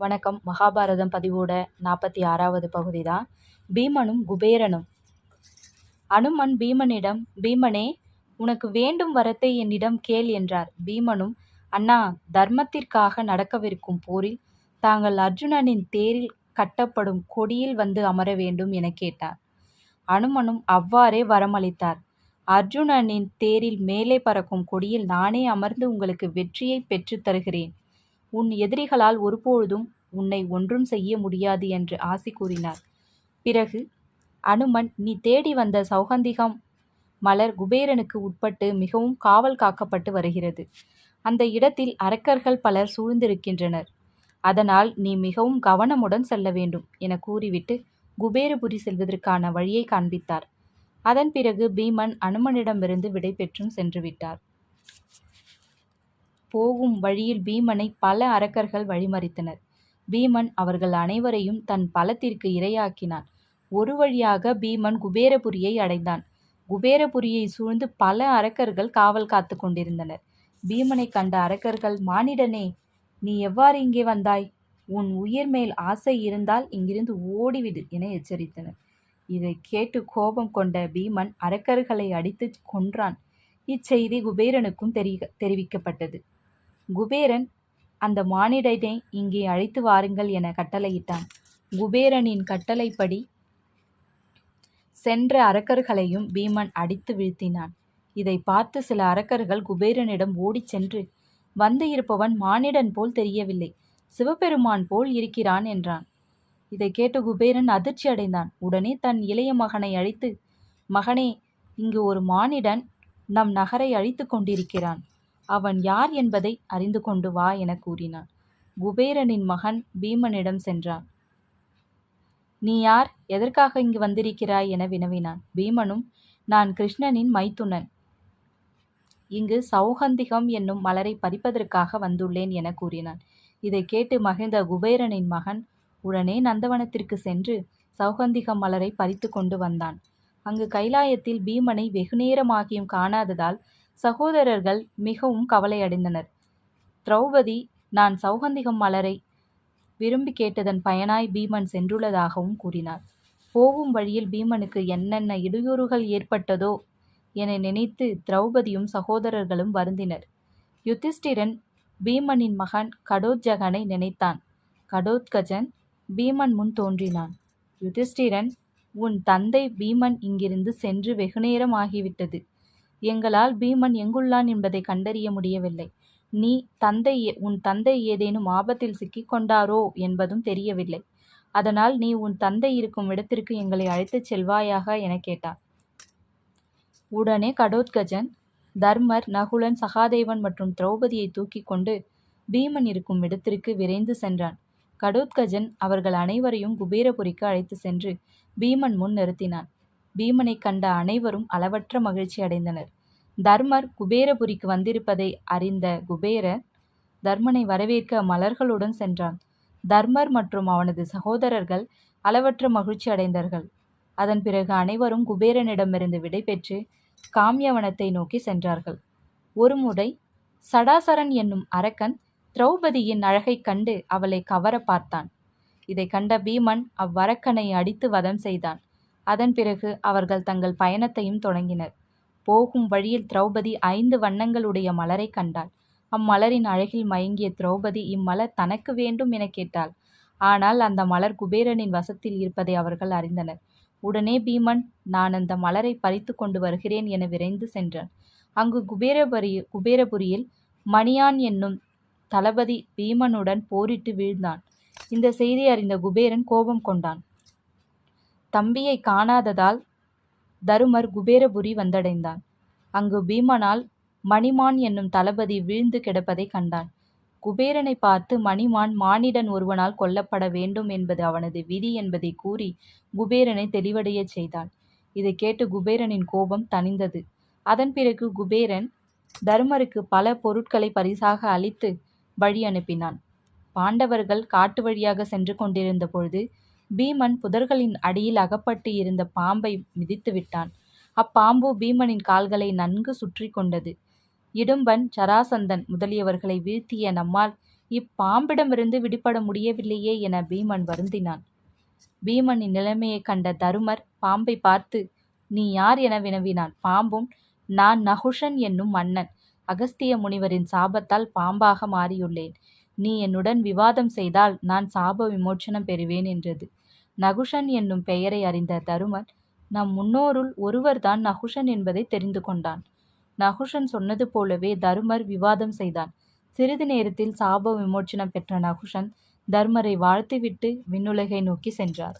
வணக்கம். மகாபாரதம் பதிவோட நாற்பத்தி ஆறாவது பகுதி தான் பீமனும் குபேரனும். அனுமன் பீமனிடம் பீமனே உனக்கு வேண்டும் வரத்தை என்னிடம் கேள் என்றார். பீமனும் அண்ணா தர்மத்திற்காக நடக்கவிருக்கும் போரில் தாங்கள் அர்ஜுனனின் தேரில் கட்டப்படும் கொடியில் வந்து அமர வேண்டும் என கேட்டார். அனுமனும் அவ்வாறே வரமளித்தார். அர்ஜுனனின் தேரில் மேலே பறக்கும் கொடியில் நானே அமர்ந்து உங்களுக்கு வெற்றியை பெற்றுத் தருகிறேன். உன் எதிரிகளால் ஒருபொழுதும் உன்னை ஒன்றும் செய்ய முடியாது என்று ஆசி கூறினார். பிறகு அனுமன் நீ தேடி வந்த சௌகந்திகம் மலர் குபேரனுக்கு உட்பட்டு மிகவும் காவல் காக்கப்பட்டு வருகிறது. அந்த இடத்தில் அரக்கர்கள் பலர் சூழ்ந்திருக்கின்றனர். அதனால் நீ மிகவும் கவனமுடன் செல்ல வேண்டும் என கூறிவிட்டு குபேரபுரி செல்வதற்கான வழியை காண்பித்தார். அதன் பிறகு பீமன் அனுமனிடமிருந்து விடை பெற்றும் சென்றுவிட்டார் போகும் வழியில் பீமனை பல அரக்கர்கள் வழிமறித்தனர். பீமன் அவர்கள் அனைவரையும் தன் பலத்திற்கு இரையாக்கினான். ஒரு வழியாக பீமன் குபேரபுரியை அடைந்தான். குபேரபுரியை சூழ்ந்து பல அரக்கர்கள் காவல் காத்து கொண்டிருந்தனர். பீமனை கண்ட அரக்கர்கள் மானிடனே நீ எவ்வாறு இங்கே வந்தாய்? உன் உயிர் மேல் ஆசை இருந்தால் இங்கிருந்து ஓடிவிடு என எச்சரித்தனர். இதை கேட்டு கோபம் கொண்ட பீமன் அரக்கர்களை அடித்து கொன்றான். இச்செய்தி குபேரனுக்கும் தெரி தெரிவிக்கப்பட்டது. குபேரன் அந்த மானிடனை இங்கே அழைத்து வாருங்கள் என கட்டளையிட்டான். குபேரனின் கட்டளைப்படி சென்ற அரக்கர்களையும் பீமன் அடித்து வீழ்த்தினான். இதை பார்த்து சில அரக்கர்கள் குபேரனிடம் ஓடிச் சென்று வந்து இருப்பவன் மானிடன் போல் தெரியவில்லை. சிவபெருமான் போல் இருக்கிறான் என்றான். இதை கேட்டு குபேரன் அதிர்ச்சி அடைந்தான். உடனே தன் இளைய மகனை அழைத்து மகனே இங்கு ஒரு மானிடன் நம் நகரை அழித்து கொண்டிருக்கிறான். அவன் யார் என்பதை அறிந்து கொண்டு வா என கூறினான். குபேரனின் மகன் பீமனிடம் சென்றான். நீ யார்? எதற்காக இங்கு வந்திருக்கிறாய் என வினவினான். பீமனும் நான் கிருஷ்ணனின் மைத்துனன். இங்கு சௌகந்திகம் என்னும் மலரை பறிப்பதற்காக வந்துள்ளேன் என கூறினான். இதை கேட்டு மகிழ்ந்த குபேரனின் மகன் உடனே நந்தவனத்திற்கு சென்று சௌகந்திகம் மலரை பறித்து கொண்டு வந்தான். அங்கு கைலாயத்தில் பீமனை வெகுநேரமாகியும் காணாததால் சகோதரர்கள் மிகவும் கவலையடைந்தனர். திரௌபதி நான் சௌகந்திகம் மலரை விரும்பி கேட்டதன் பயனாய் பீமன் சென்றுள்ளதாகவும் கூறினார். போகும் வழியில் பீமனுக்கு என்னென்ன இடையூறுகள் ஏற்பட்டதோ என நினைத்து திரௌபதியும் சகோதரர்களும் வருந்தினர். யுதிஷ்டிரன் பீமனின் மகன் கடோத்ஜகனை நினைத்தான். கடோத்கஜன் பீமன் முன் தோன்றினான். யுதிஷ்டிரன் உன் தந்தை பீமன் இங்கிருந்து சென்று வெகுநேரம் ஆகிவிட்டது. எங்களால் பீமன் எங்குள்ளான் என்பதை கண்டறிய முடியவில்லை. நீ தந்தை உன் தந்தை ஏதேனும் ஆபத்தில் சிக்கிக்கொண்டாரோ என்பதும் தெரியவில்லை. அதனால் நீ உன் தந்தை இருக்கும் இடத்திற்கு எங்களை அழைத்துச் செல்வாயாக என கேட்டார். உடனே கடோத்கஜன் தர்மர் நகுலன் சகாதேவன் மற்றும் திரௌபதியை தூக்கி கொண்டு பீமன் இருக்கும் இடத்திற்கு விரைந்து சென்றான். கடோத்கஜன் அவர்கள் அனைவரையும் குபேரபுரிக்கு அழைத்து சென்று பீமன் முன் நிறுத்தினான். பீமனை கண்ட அனைவரும் அளவற்ற மகிழ்ச்சி அடைந்தனர். தர்மர் குபேரபுரிக்கு வந்திருப்பதை அறிந்த குபேரர் தர்மனை வரவேற்க மலர்களுடன் சென்றான். தர்மர் மற்றும் அவனது சகோதரர்கள் அளவற்ற மகிழ்ச்சி அடைந்தார்கள். அதன் பிறகு அனைவரும் குபேரனிடமிருந்து விடைபெற்று காமியவனத்தை நோக்கி சென்றார்கள். ஒருமுறை சடாசரன் என்னும் அரக்கன் திரௌபதியின் அழகைக் கண்டு அவளை கவர பார்த்தான். இதை கண்ட பீமன் அவ்வரக்கனை அடித்து வதம் செய்தான். அதன் பிறகு அவர்கள் தங்கள் பயணத்தையும் தொடங்கினர். போகும் வழியில் திரௌபதி ஐந்து வண்ணங்களுடைய மலரை கண்டாள். அம்மலரின் அழகில் மயங்கிய திரௌபதி இம்மலர் தனக்கு வேண்டும் என கேட்டாள். ஆனால் அந்த மலர் குபேரனின் வசத்தில் இருப்பதை அவர்கள் அறிந்தனர். உடனே பீமன் நான் அந்த மலரை பறித்து கொண்டு வருகிறேன் என விரைந்து சென்றான். அங்கு குபேரபுரி குபேரபுரியில் மணியான் என்னும் தளபதி பீமனுடன் போரிட்டு வீழ்ந்தான். இந்த செய்தி அறிந்த குபேரன் கோபம் கொண்டான். தம்பியை காணாததால் தருமர் குபேரபுரி வந்தடைந்தான். அங்கு பீமனால் மணிமான் என்னும் தளபதி வீழ்ந்து கிடப்பதை கண்டான். குபேரனை பார்த்து மணிமான் மானிடன் ஒருவனால் கொல்லப்பட வேண்டும் என்பது அவனது விதி என்பதை கூறி குபேரனை தெளிவடையச் செய்தான் இதை கேட்டு குபேரனின் கோபம் தணிந்தது. அதன் பிறகு குபேரன் தருமருக்கு பல பொருட்களை பரிசாக அளித்து வழி அனுப்பினான். பாண்டவர்கள் காட்டு வழியாக சென்று கொண்டிருந்த பொழுது பீமன் புதர்களின் அடியில் அகப்பட்டு இருந்த பாம்பை மிதித்து விட்டான். அப்பாம்பு பீமனின் கால்களை நன்கு சுற்றி கொண்டது. இடும்பன் சராசந்தன் முதலியவர்களை வீழ்த்திய நம்மால் இப்பாம்பிடமிருந்து விடுபட முடியவில்லையே என பீமன் வருந்தினான். பீமனின் நிலைமையைக் கண்ட தருமர் பாம்பை பார்த்து நீ யார் என வினவினான்? பாம்பும் நான் நகுஷன் என்னும் மன்னன். அகஸ்திய முனிவரின் சாபத்தால் பாம்பாக மாறியுள்ளேன். நீ என்னுடன் விவாதம் செய்தால் நான் சாப விமோச்சனம் பெறுவேன் என்றது. நகுஷன் என்னும் பெயரை அறிந்த தருமர் நம் முன்னோருள் ஒருவர்தான் நகுஷன் என்பதை தெரிந்து கொண்டான். நகுஷன் சொன்னது போலவே தருமர் விவாதம் செய்தான். சிறிது நேரத்தில் சாப விமோச்சனம் பெற்ற நகுஷன் தர்மரை வாழ்த்துவிட்டு விண்ணுலகை நோக்கி சென்றார்.